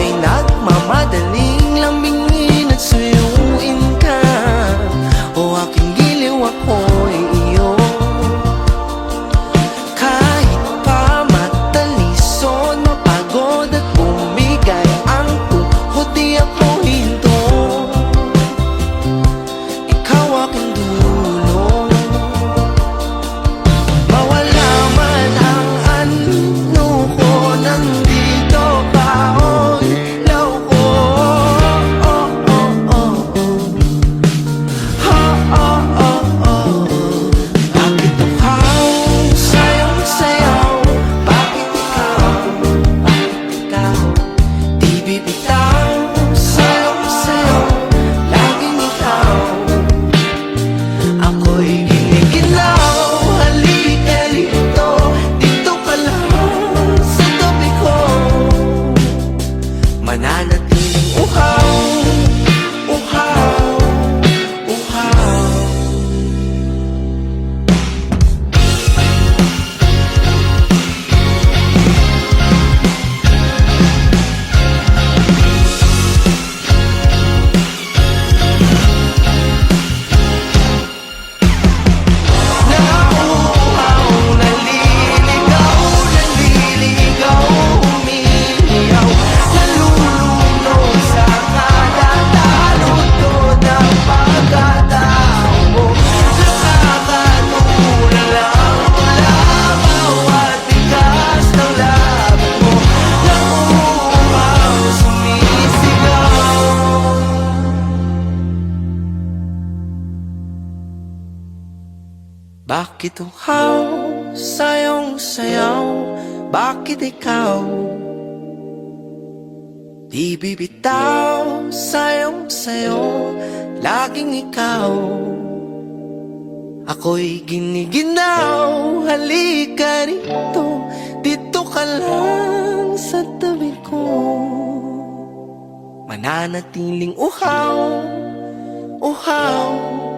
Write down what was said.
ako'y nagmamadaling lambing. 过一 Bakit uhaw sayong sayaw? Bakit ikaw? Di bibitaw sayong sayo, laging ikaw. Ako'y giniginaw, halika rito, dito ka lang sa tabi ko. Mananatiling uhaw, uhaw.